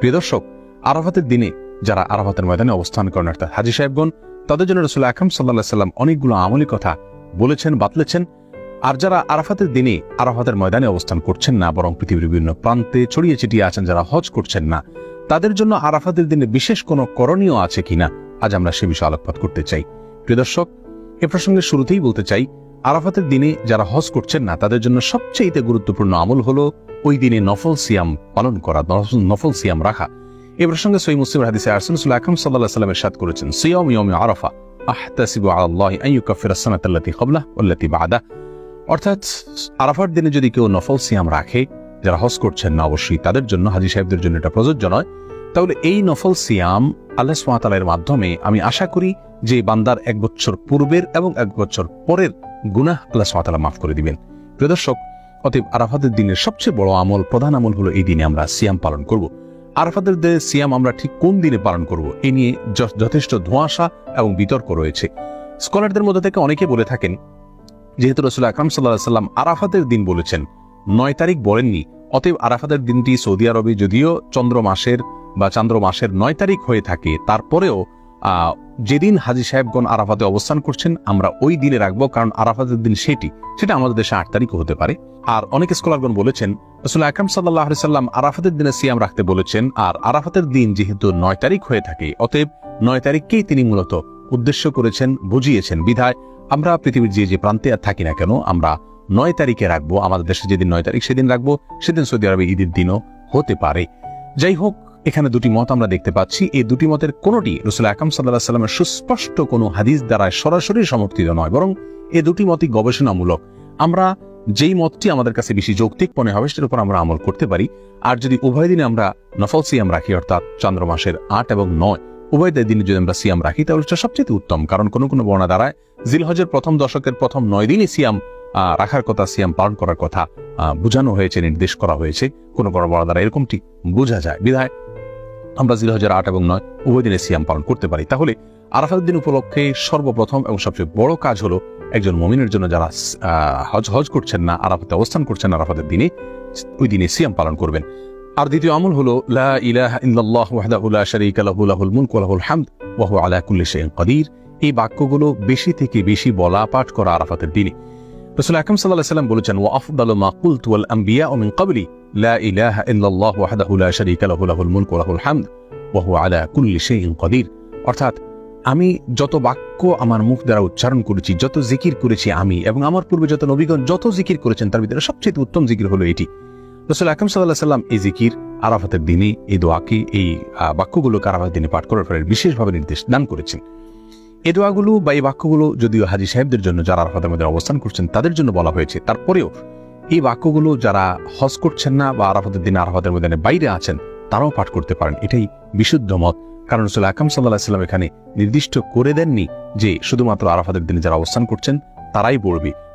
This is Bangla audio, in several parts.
প্রিয় দর্শক, আরাফাতের দিনে যারা আরাফাতের ময়দানে অবস্থান করেন, অর্থাৎ হাজি সাহেবগণ, তাদের জন্য রসুল আকরম সাল্লাহ সাল্লাম অনেকগুলো আমলি কথা বলেছেন, বাতলেছেন। আর যারা আরাফাতের দিনে আরাফাতের ময়দানে অবস্থান করছেন না, বরং পৃথিবীর বিভিন্ন প্রান্তে ছড়িয়ে ছিটিয়ে আছেন, যারা হজ করছেন না, তাদের জন্য আরাফাতের দিনে বিশেষ কোনো করণীয় আছে কিনা, আজ আমরা সে বিষয়ে আলোকপাত করতে চাই। প্রিয় দর্শক, এ প্রসঙ্গে শুরুতেই বলতে চাই, আরাফাতের দিনে যারা হজ করছেন না, তাদের জন্য সবচেয়ে গুরুত্বপূর্ণ আমল হলো ওই দিনে নফল সিয়াম পালন করা, নফল সিয়াম রাখা। এ প্রসঙ্গে সই মুসলিম হাদিসে আরসুল আকরম সাল্লাহ সাল্লামের সাদ করেছেন, সিয়ম ইয়ম আরাফা, আহতাসিবু আল্লাহ কবলা বাদা অর্থাৎ আরাফার দিনে যদি কেউ নফল সিয়াম রাখে, যারা হজ করছেন না অবশ্যই তাদের জন্য, হাজি সাহেবদের জন্য এটা প্রযোজ্য নয়। তাহলে এই নফল সিয়াম আল্লাহ মাধ্যমে আমি আশা করি যে বান্দার এক বছর পূর্বের এবং এক বছর পরের গুনাহ আল্লাহ মাফ করে দিবেন। প্রিয় দর্শক অতএব আরাফাতের দিনের সবচেয়ে বড় আমল, প্রধান আমল হলো এই দিনে আমরা সিয়াম পালন করব। আরাফাতের দে সিয়াম আমরা ঠিক কোন দিনে পালন করব, এ নিয়ে যথেষ্ট ধোঁয়াশা এবং বিতর্ক রয়েছে। স্কলারদের মধ্যে থেকে অনেকে বলে থাকেন, যেহেতু রসুল আকরাম সাল্লাহ সাল্লাম আরাফাতের দিন বলেছেন, নয় তারিখ বলেননি, অতএব আরাফাতের দিনটি সৌদি আরবে যদিও চন্দ্র মাসের বা চান্দ্র মাসের নয় তারিখ হয়ে থাকে, তারপরেও যেদিন হাজি সাহেবগণ আরাফাতে অবস্থান করছেন, আমরা ওই দিনে রাখব, কারণ আরাফাতের দিন সেটি। সেটা আমাদের দেশে আট তারিখও হতে পারে। আর অনেক স্কলারগণ বলেছেন, রসুল আকরাম সাল্লাহ সাল্লাম আরাফাতের দিনে সিয়াম রাখতে বলেছেন, আর আরাফাতের দিন যেহেতু নয় তারিখ হয়ে থাকে, অতএব নয় তারিখকেই তিনি মূলত উদ্দেশ্য করেছেন, বুঝিয়েছেন, বিধায় আমরা পৃথিবীর যে যে প্রান্তে আর থাকি না কেন, আমরা নয় তারিখে রাখব। আমাদের দেশে যেদিন নয় তারিখ, সেদিন রাখব, সেদিন সৌদি আরবে ঈদের দিনও হতে পারে। যাই হোক এখানে দুটি মত আমরা দেখতে পাচ্ছি। এই দুটি মতের কোনটি রসুল আকাম সাল্লাহ সাল্লামের সুস্পষ্ট কোনো হাদিস দ্বারা সরাসরি সমর্থিত নয়, বরং এ দুটি মতই গবেষণামূলক। আমরা যেই মতটি আমাদের কাছে বেশি যৌক্তিক মনে হবে, সেটার উপর আমরা আমল করতে পারি। আর যদি উভয় দিনে আমরা নফল সিয়াম রাখি, অর্থাৎ চন্দ্র মাসের আট এবং নয়, উভয় দিনে যদি আমরা সিয়াম রাখি, তাহলে সেটা সবচেয়ে উত্তম। কারণ কোনো কোনো বর্ণা দ্বারায় জিলহজের প্রথম দশকের প্রথম নয় দিনই সিয়াম রাখার কথা, সিয়াম পালন করার কথা বোঝানো হয়েছে, নির্দেশ করা হয়েছে। কোনো কোনো বর্ণা দ্বারা এরকমটি বোঝা যায়। বিধায় আমরা জিলহজের আট এবং নয় উভয় দিনে সিয়াম পালন করতে পারি। তাহলে আরাফাতের দিন উপলক্ষে সর্বপ্রথম এবং সবচেয়ে বড় কাজ হলো একজন মমিনের জন্য যারা হজ হজ করছেন না, আরাফাতে অবস্থান করছেন আরাফাতের দিনে, ওই দিনে সিয়াম পালন করবেন। আর দ্বিতীয় আমল হলো, লা ইলাহা ইল্লাল্লাহ ওয়াহদাহু লা শারীকা লাহু, লাহুল মুলকু ওয়া লাহুল হামদ, ওয়া হুয়া আলা কুল্লি শাইইন কাদির। এই বাক্যগুলো বেশি থেকে বেশি বলা পাঠ করা আরাফাতের দিনে। রাসূল আলাইহি সাল্লাম বলেছেন, ওয়া আফদালু মা ওয়াল আনবিয়া মিন লা ইল্লাল্লাহ ওয়াহদাহু লা শারীকা লাহু, লাহুল ওয়া লাহুল হামদ, ওয়া হুয়া আলা কুল্লি শাইইন কাদির অর্থাৎ আমি যত বাক্য আমার মুখ দ্বারা উচ্চারণ করেছি, যত জিকির করেছি আমি এবং আমার পূর্বে যত নবীগণ যত জিকির করেছেন, তার ভিতরে সবচেয়ে উত্তম জিকির হলো এটি। রসুল আকরম সাল্লাহ সাল্লাম এই জিকির আরাফাতের দিনে, এই দোয়াকে, এই বাক্যগুলোকে আরাফাতের দিনে পাঠ করার ফলে বিশেষভাবে নির্দেশ দান করেছেন। এই দোয়াগুলো বা এই বাক্যগুলো যদিও হাজি সাহেবদের জন্য যারা আরাফাতের অবস্থান করছেন, তাদের জন্য বলা হয়েছে। তারপরেও এই বাক্যগুলো যারা হজ করছেন না বা আরাফাতের দিন আরাফাতের মধ্যে বাইরে আছেন, তারাও পাঠ করতে পারেন। এটাই বিশুদ্ধ মত। কারণ রসুল আকাম সাল্লাহ সাল্লাম এখানে নির্দিষ্ট করে দেননি যে শুধুমাত্র আরাফাতের দিনে যারা অবস্থান করছেন, তারাই পড়বে।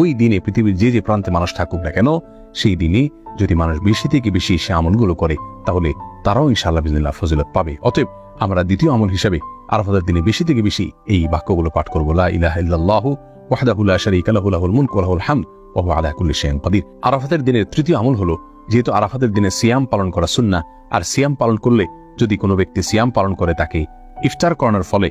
ওই দিনে পৃথিবীর যে যে প্রান্তে মানুষ থাকুক না কেন, সেই দিনে যদি মানুষ বেশি থেকে বেশি সে আমলগুলো করে, তাহলে তারাও ইনশাআল্লাহ ফজিলত পাবে। অতএব আমরা দ্বিতীয় আমল হিসাবে আরাফাতের দিনে বেশি থেকে বেশি এই বাক্যগুলো পাঠ করব, লা আরাফাতের দিনের তৃতীয় আমল হলো, যেহেতু আরাফাতের দিনে সিয়াম পালন করা সুন্নাহ, আর সিয়াম পালন করলে যদি কোনো ব্যক্তি সিয়াম পালন করে তাকে ইফতার করানোর ফলে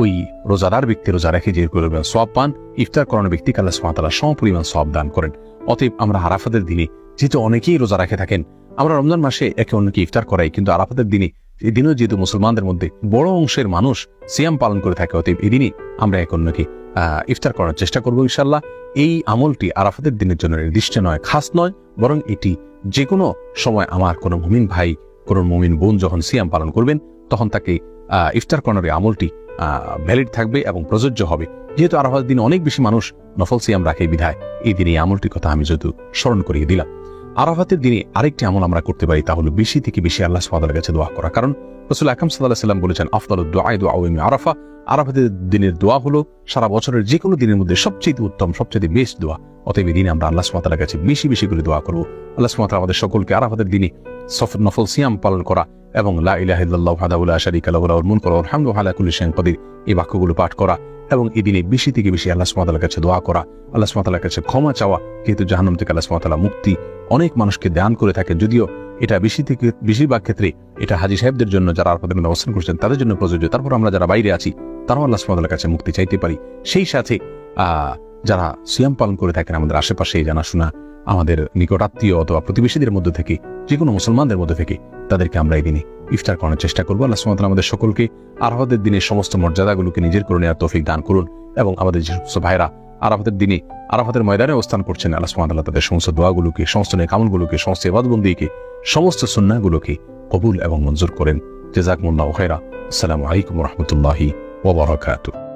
ওই রোজাদার ব্যক্তি রোজা রেখে যে পরিমাণ সব পান, ইফতার করানো ব্যক্তিকে আল্লাহ সুমাতালা সম পরিমাণ সব দান করেন। অতএব আমরা আরাফাতের দিনে যেহেতু অনেকেই রোজা রাখে থাকেন, আমরা রমজান মাসে একে অন্যকে ইফতার করাই, কিন্তু আরাফাতের দিনে, এই দিনও যেহেতু মুসলমানদের মধ্যে বড় অংশের মানুষ সিয়াম পালন করে থাকে, অতএব এই দিনই আমরা এক অন্যকে ইফতার করার চেষ্টা করব ইনশাল্লাহ এই আমলটি আরাফাতের দিনের জন্য নির্দিষ্ট নয়, খাস নয়, বরং এটি যে কোনো সময় আমার কোনো মুমিন ভাই, কোনো মুমিন বোন যখন সিয়াম পালন করবেন, তখন তাকে ইফতার এই আমলটি ভ্যালিড থাকবে এবং প্রযোজ্য হবে। যেহেতু আরাফাতের দিনে অনেক বেশি মানুষ নফল সিয়াম রাখে বিধায়, এই দিনে আমলটির কথা আমি যেহেতু স্মরণ করিয়ে দিলাম। আরাফাতের দিনে আরেকটি আমল আমরা করতে পারি তা হলো বেশি থেকে বেশি আল্লাহ সুবহানাহু কাছে দোয়া করা। কারণ রসুল আকরাম সাল্লাহ সাল্লাম বলেছেন আফদাল দোয়া দোয়া আরাফা। আরাফাতের দিনের দোয়া হলো সারা বছরের যে কোনো দিনের মধ্যে সবচেয়ে উত্তম, সবচেয়ে বেস্ট দোয়া। অতএব এই দিনে আমরা আল্লাহ সুমাতার কাছে বেশি বেশি করে দোয়া করব। আল্লাহ সুমাতা আমাদের সকলকে আরাফাতের দিনে সফর নফল সিয়াম পালন করা এবং লা এই বাক্যগুলো পাঠ করা এবং এই দিনে বেশি থেকে বেশি আল্লাহ সুমাতার কাছে দোয়া করা, আল্লাহ সুমাতার কাছে ক্ষমা চাওয়া জাহান্নাম থেকে আল্লাহ সুমাতালা মুক্তি অনেক মানুষকে দান করে থাকে। যদিও এটা বেশি থেকে বেশিরভাগ ক্ষেত্রে এটা হাজি সাহেবদের জন্য যারা আরাফাতের মধ্যে অবস্থান করছেন তাদের জন্য প্রযোজ্য। তারপর আমরা যারা বাইরে আছি, তারাও আল্লাহ সুমাতার কাছে মুক্তি চাইতে পারি। সেই সাথে যারা সিয়াম পালন করে থাকেন আমাদের আশেপাশে জানাশোনা আমাদের নিকটাত্মীয় অথবা প্রতিবেশীদের মধ্যে থেকে যে কোনো মুসলমানদের মধ্যে থেকে, তাদেরকে আমরা এই দিনে ইফতার করার চেষ্টা করব। আল্লাহ সুমাতাল আমাদের সকলকে আরাফাতের দিনের সমস্ত মর্যাদাগুলোকে নিজের করে নেওয়ার তৌফিক দান করুন এবং আমাদের যে সমস্ত ভাইরা আরাফাতের দিনে আরাফাতের ময়দানে অবস্থান করছেন, আল্লাহ সুমাতাল্লাহ তাদের সমস্ত দোয়াগুলোকে, সমস্ত নেকামলগুলোকে, সমস্ত এবাদবন্দিকে সমস্ত সুন্নাগুলোকে কবুল এবং মঞ্জুর করেন। জেজাকমুল্লাহ খেরা আসসালামু আলাইকুম রহমতুল্লাহি ওবরাকাতু